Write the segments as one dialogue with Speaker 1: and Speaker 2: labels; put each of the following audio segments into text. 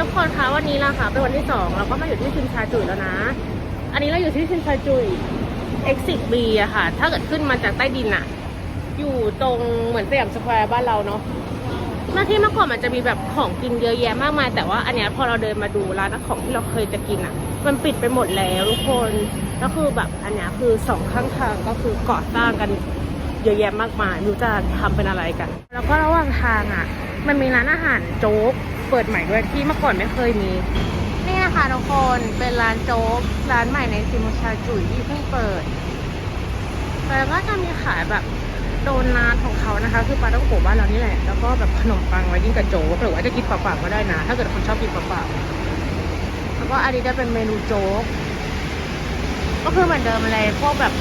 Speaker 1: ทุกคนคะวันนี้ละค่ะเป็นวันที่สองเราก็มาอยู่ที่ชินชาจุยแล้วนะ อันนี้เราอยู่ที่ชินชาจุย exit B อะค่ะ ถ้าเกิดขึ้นมาจากใต้ดินอะอยู่ตรงเหมือนสยามสแควร์บ้านเราเนาะหน้าที่เมื่อก่อนมันจะมีแบบของกินเยอะแยะมากมาย แต่ว่าอันเนี้ยพอเราเดินมาดูร้านของที่เราเคยจะกินอะมันปิดไปหมดแล้วทุกคนแล้วคือแบบอันเนี้ยคือสองข้างทางก็คือก่อสร้างกัน เยอะแยะมากมายไม่รู้จะทำเป็นอะไรกัน แล้วก็ระหว่างทางอะ มันมีร้านอาหารโจ๊กเปิดใหม่ด้วยที่เมื่อก่อนไม่เคยมี นี่นะคะทุกคนเป็นร้านโจ๊กร้านใหม่ในซิมูชาจุยที่เพิ่งเปิด แล้วก็จะมีขายแบบโดนัทของเขานะคะ คือปลาต้องโกบ้านเรานี่แหละ แล้วก็แบบขนมปังไว้กินกับโจ๊กหรือว่าจะกินเปล่าๆก็ได้นะ ถ้าเกิดคนชอบกินเปล่าๆแล้วก็อันนี้จะเป็นเมนูโจ๊กก็คือเหมือนเดิมเลยพวกแบบ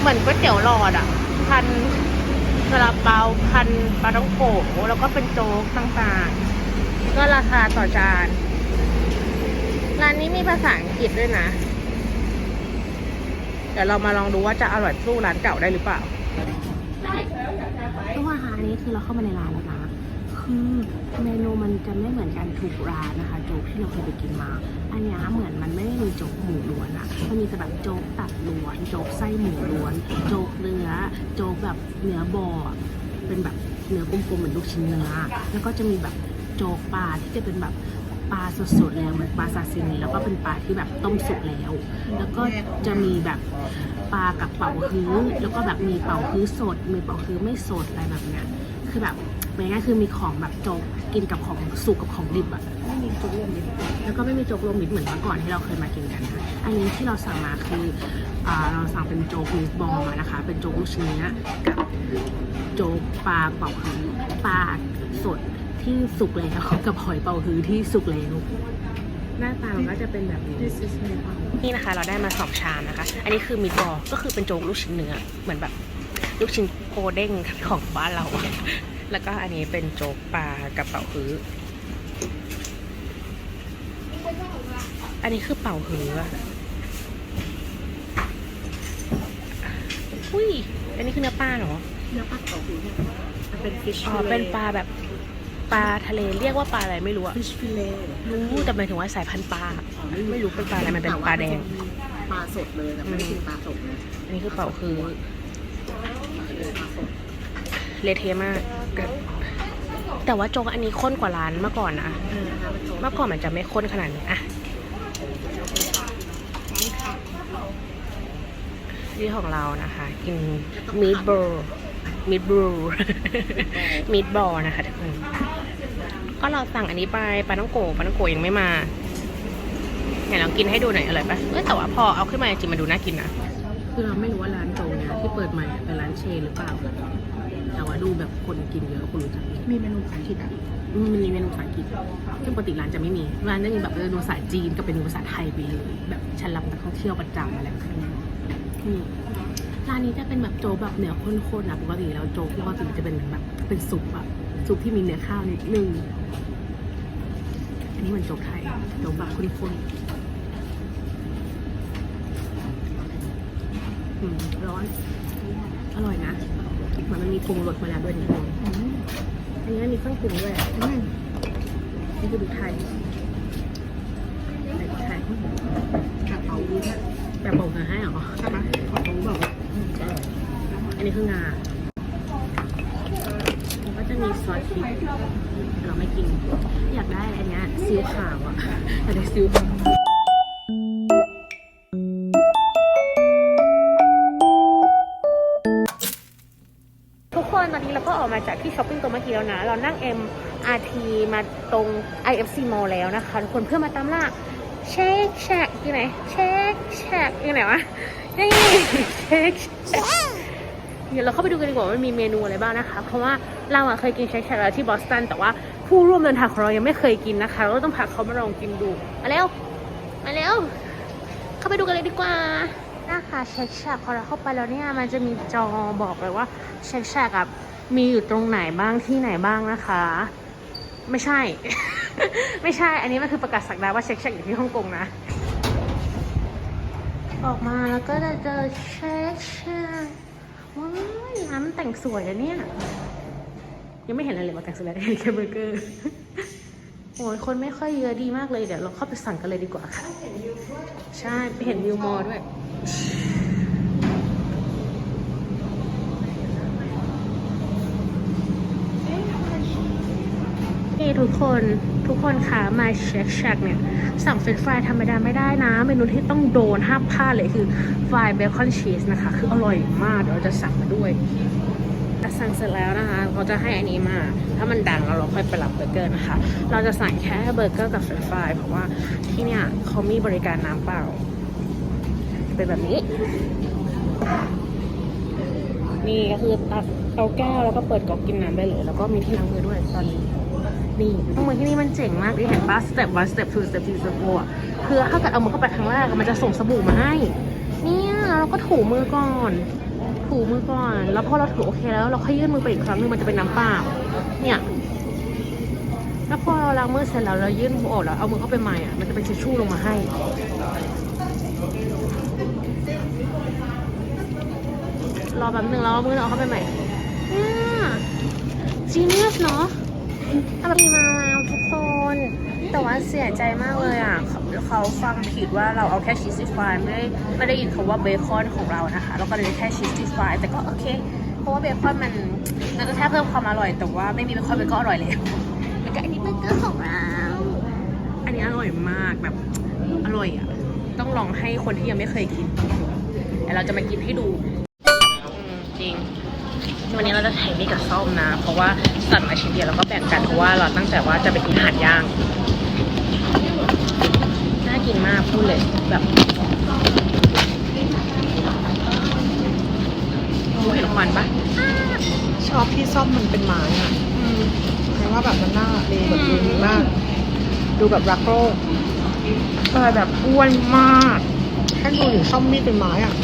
Speaker 1: เหมือนก๋วยเตี๋ยวหลอดอะ พันซาลาเปาพันปลาต้องโกแล้วก็เป็นโจ๊กต่างๆ ก็ราคาต่อจาน ร้านนี้มีภาษาอังกฤษด้วยนะ เดี๋ยวเรามาลองดูว่าจะอร่อยสู้ร้านเก่าได้หรือเปล่าระหว่างอันนี้คือเราเข้ามาในร้านแล้วนะ เมนูมันจะไม่เหมือนกันทุกร้านนะคะ โจ๊กที่เราเคยไปกินมา อันนี้เหมือนมันไม่ได้มีโจ๊กหมูล้วนอะมันมีแต่แบบโจ๊กตัดล้วน โจ๊กไส้หมูล้วน โจ๊กเนื้อ โจ๊กแบบเนื้อบออเป็นแบบเนื้อกลมๆเหมือนลูกชิ้นเนื้อ แล้วก็จะมีแบบโจ๊กปลาที่จะเป็นแบบปลาสดๆแล้วเหมือนปลาซาซิมิแล้วก็เป็นปลาที่แบบต้มสุกแล้ว แล้วก็จะมีแบบปลากับเป่าฮื้อแล้วก็แบบมีเป่าฮื้อสด มีเป่าฮื้อไม่สดอะไรแบบเนี้ยคือแบบ เป็นง่ายๆคือมีของแบบโจ๊กกินกับของสุกกับของดิบอะไม่มีโจ๊กรวมมิตรแล้วก็ไม่มีโจ๊กรวมมิตรเหมือนเมื่อก่อนที่เราเคยมากินกันนะอันนี้ที่เราสั่งมาคืออ่าเราสั่งเป็นโจ๊กมิตรบอลมานะคะ เป็นโจ๊กลูกชิ้นเนื้อกับโจ๊กปลาเป่าฮื้อปลาสดที่สุกแล้วกับหอยเป่าฮื้อที่สุกแล้วหน้าตามันก็จะเป็นแบบนี้นี่นะคะ เราได้มาสองชามนะคะ อันนี้คือมิตรบอลก็คือเป็นโจ๊กลูกชิ้นเนื้อเหมือนแบบลูกชิ้นโกเด้งของบ้านเราอะ แล้วก็อันนี้เป็นโจ๊กปลากระเป๋าฮื้อ อันนี้คือเป่าฮื้ออะอุ้ย อันนี้คือเนื้อปลาเหรอ
Speaker 2: เนื้อปลาเก๋าหูเนี่ยมันเป็นฟิช
Speaker 1: อ๋อ เป็นปลาแบบปลาทะเลเรียกว่าปลาอะไรไม่รู้อะ
Speaker 2: ฟิชฟิเล
Speaker 1: รู้แต่หมายถึงว่าสายพันธุ์ปลา ไม่รู้เป็นปลาอะไร มันเป็นปลาแดง
Speaker 2: ปลาสดเลยแต่ไม่ได้กินปลาสดนะ
Speaker 1: อันนี้คือเป่าฮื้อ
Speaker 2: ปลาสด
Speaker 1: เละเทะมาก แต่ว่าโจ๊กอันนี้ข้นกว่าร้านเมื่อก่อนนะ
Speaker 2: เออนะคะเป็นโจ๊ก
Speaker 1: เมื่อก่อนมันจะไม่ข้นขนาดนี้อะนี่ของเรานะคะ กินมีดบอลมีดบอลมีดบอลนะคะทุกคนก็เราสั่งอันนี้ไปปลาต้องโกปลาต้องโกยังไม่มาไหนลองกินให้ดูหน่อยอร่อยปะเอ้ยแต่ว่าพอเอาขึ้นมาจริงๆมันดูน่ากินนะคือเราไม่รู้ว่าร้านโจเนี่ยที่เปิดใหม่เป็นร้านเชนหรือเปล่า แต่ว่าดูแบบคนกินเยอะคนรู้จัก
Speaker 2: มีเมนูภาษาอังกฤษอะ
Speaker 1: อืมมันมีเมนูภาษาอังกฤษซึ่งปกติร้านจะไม่มีร้านจะมีแบบเมนูภาษาจีนกับเป็นภาษาไทยไปเลยแบบฉันรับนักท่องเที่ยวประจำอะไรแบบนี้อืมร้านนี้จะเป็นแบบโจ๊กแบบเนื้อข้นๆนะปกติแล้วโจ๊กปกติจะเป็นแบบเป็นซุปอะซุปที่มีเนื้อข้าวนิดนึงอันนี้มันโจ๊กไทยโจ๊กแบบข้นๆอืมร้อนอร่อยนะ เหมือนมันมีปรุงรสมาแล้วด้วยนิดนึงอันนี้มีเครื่องปรุงด้วยอืมนี่คือดูไทยแบบไทย
Speaker 2: กระเป๋าหูเนี่ย
Speaker 1: แบบบอกมาให้เหรอ
Speaker 2: ใช่ไหมกระเป๋าหูแบบว่าอืมอร่อย
Speaker 1: อันนี้คืองาแล้วก็จะมีซอสพริกแต่เราไม่กิน อยากได้อันเนี้ยซีอิ๊วขาวอะอยากได้ซีอิ๊วขาว มาจากที่ช้อปปิ้งตัวเมื่อกี้แล้วนะ เรานั่ง MRT มาตรง IFC Mall แล้วนะคะทุกคนเพื่อมาตามล่าเช็คแชกที่ไหนเช็คแชกที่ไหนวะนี่เช็คแชกเดี๋ยวเราเข้าไปดูกันดีกว่าว่ามันมีเมนูอะไรบ้างนะคะ เพราะว่าเราอะเคยกินเช็คแชกแล้วที่บอสตันแต่ว่าผู้ร่วมเดินทางของเรายังไม่เคยกินนะคะเราก็ต้องพาเขามาลองกินดูมาเร็วมาเร็วเข้าไปดูกันเลยดีกว่านะคะเช็คแชกพอเราเข้าไปแล้วเนี่ยมันจะมีจอบอกเลยว่าเช็คแชกอะ มีอยู่ตรงไหนบ้างที่ไหนบ้างนะคะ ไม่ใช่ ไม่ใช่ อันนี้มันคือประกาศสักดาว่าเช็คแชกอยู่ที่ฮ่องกงนะ ออกมาแล้วก็จะเจอเช็คแชกว้ายร้านมันแต่งสวยอะเนี่ย ยังไม่เห็นอะไรเลยมาแต่งสวยเลยเห็นแค่เบอร์เกอร์โอ้ยคนไม่ค่อยเยอะดีมากเลยเดี๋ยวเราเข้าไปสั่งกันเลยดีกว่าค่ะ ใช่ ไปเห็นวิวมอลด้วย ทุกคนทุกคนคะมาเช็คแชกเนี่ย สั่งเฟรนฟรายธรรมดาไม่ได้นะ เมนูที่ต้องโดนห้ามพลาดเลยคือฟรายเบคอนชีสนะคะ คืออร่อยมากเดี๋ยวเราจะสั่งมาด้วยสั่งเสร็จแล้วนะคะเขาจะให้อันนี้มา ถ้ามันดังเราเราค่อยไปรับเบอร์เกอร์นะคะ เราจะสั่งแค่เบอร์เกอร์กับเฟรนฟรายเพราะว่าที่เนี่ยเขามีบริการน้ำเปล่า เป็นแบบนี้ นี่ก็คือตักเอาแก้วแล้วก็เปิดก๊อกกินน้ำได้เลย แล้วก็มีที่ล้างมือด้วยตอนนี้ นี่ล้างมือที่นี่มันเจ๋งมากที่เห็นป่ะสเต็ปวันสเต็ปทูสเต็ปทีสเต็ปโฟอะคือถ้าเกิดเอามือเข้าไปครั้งแรกมันจะส่งสบู่มาให้ เนี่ยเราก็ถูมือก่อน ถูมือก่อน แล้วพอเราถูโอเคแล้วเราค่อยยื่นมือไปอีกครั้งหนึงมันจะเป็นน้ำเปล่า เนี่ย แล้วพอเราล้างมือเสร็จแล้วเรายื่นมือออกแล้วเอามือเข้าไปใหม่อะมันจะเป็นทิชชู่ลงมาให้รอแป๊บนึงแล้วมือเราเข้าไปใหม่ เนี่ยจีเนียสเนาะ อะไรมาแล้วทุกคน แต่ว่าเสียใจมากเลยอะเขาเขาฟังผิดว่าเราเอาแค่ชีสติฟายไม่ได้ไม่ได้ยินคำว่าเบคอนของเรานะคะเราก็เลยแค่ชีสติฟายแต่ก็โอเค เพราะว่าเบคอนมันมันจะแค่เพิ่มความอร่อย แต่ว่าไม่มีเบคอนมันก็อร่อยเลยแล้วก็อันนี้เบเกอร์ของเรา อันนี้อร่อยมากแบบอร่อยอะต้องลองให้คนที่ยังไม่เคยกินเดี๋ยวเราจะมากินให้ดูจริงวันนี้เราจะใช้นี่กับส้มนะ เพราะว่า สั่งมาชิ้นเดียวแล้วก็แบ่งกันเพราะว่าเราตั้งใจว่าจะไปกินอาหารย่าง น่ากินมากพูดเลยแบบโอ้เห็นควันปะ
Speaker 2: ชอบที่ซ่อมมันเป็นไม้อะ
Speaker 1: อืม
Speaker 2: เพราะว่าแบบมันน่าดูแบบดูดีมาก ดูแบบรักโลก
Speaker 1: เออแบบอ้วนมาก
Speaker 2: แค่ดูถึงซ่อมมีดเป็นไม้อะ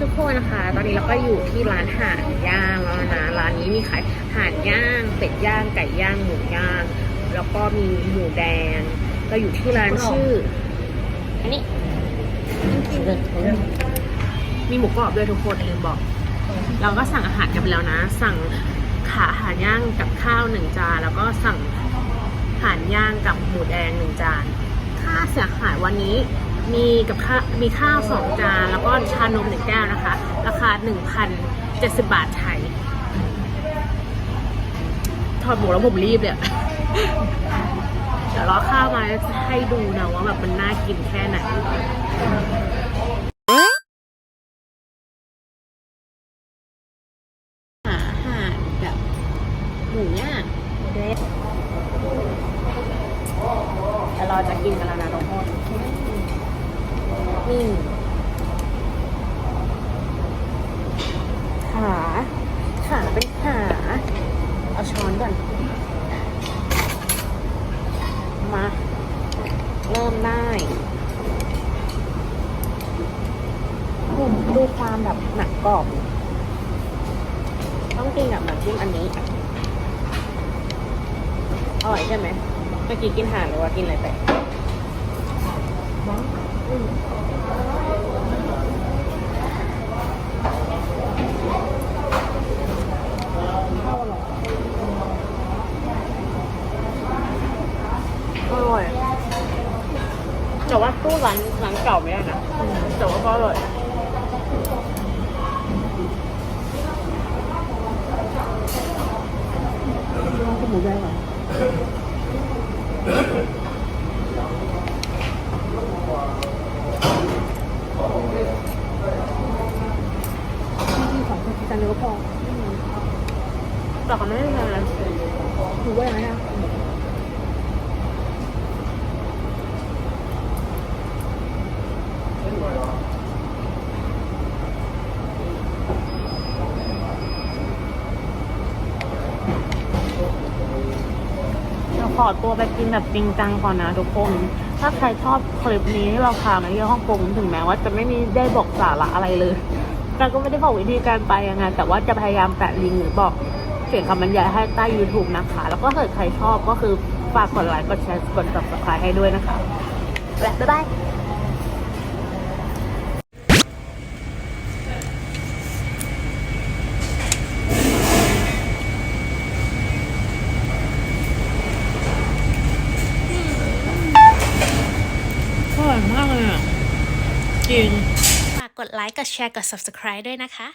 Speaker 1: ทุกคนนะคะ ตอนนี้เราก็อยู่ที่ร้านห่านย่างแล้วนะ ร้านนี้มีขายห่านย่างเป็ดย่างไก่ย่างหมูย่าง แล้วก็มีหมูแดง เราอยู่ที่ร้านชื่อ อันนี้ มีหมูกรอบด้วยทุกคนลืมบอก เราก็สั่งอาหารกันไปแล้วนะ สั่งขาอาหารย่างกับข้าวหนึ่งจานแล้วก็สั่งอาหารย่างกับหมูแดงหนึ่งจาน ค่าเสียหายวันนี้ มีกับข้าวมีข้าวสองจานแล้วก็ชานมหนึ่งแก้วนะคะ ราคาหนึ่งพันเจ็ดสิบบาทไทยทอดหมูแล้วผมรีบเลยอะเดี๋ยวรอข้าวมาให้ดูนะว่าแบบมันน่ากินแค่ไหน หาอาหารแบบหมูย่างเด็ดแต่เราจะกินกันแล้วนะทุกคนนี่ขาขาเป็นขาเอาช้อนก่อน มา เริ่มได้ผมดูความแบบหนักกรอบ ต้องกินกับ น้ำจิ้มอันนี้ อร่อยใช่ไหม เมื่อกี้กินห่านหรือว่ากินอะไรไปอืมอร่อยแต่ว่าตู้ร้านร้านเก่าไม่ได้นะแต่ว่าก็อร่อย
Speaker 2: ลองกับหมูแดงเหรอจานเดียวก็พอ
Speaker 1: แต่เขาไม่ได้ทาน
Speaker 2: ถือว่าอย่างไรอะ
Speaker 1: เรา ขอตัวไปกินแบบจริงจังก่อนนะทุกคน ถ้าใครชอบคลิปนี้ที่เราพามาที่ฮ่องกงถึงแม้ว่าจะไม่มีได้บอกสาระอะไรเลยเราก็ไม่ได้บอกวิธีการไปยังไงแต่ว่าจะพยายามแปะลิงก์หรือบอกเขียนคำบรรยายให้ใต้ YouTube นะคะ แล้วก็ถ้าใครชอบก็คือฝากกดไลค์ กดแชร์ กด subscribe ให้ด้วยนะคะ และบ๊ายบาย
Speaker 2: อร่อยมากเลยอะ จริง
Speaker 3: ฝาก กดไลค์ กดแชร์ กด subscribe ด้วยนะคะ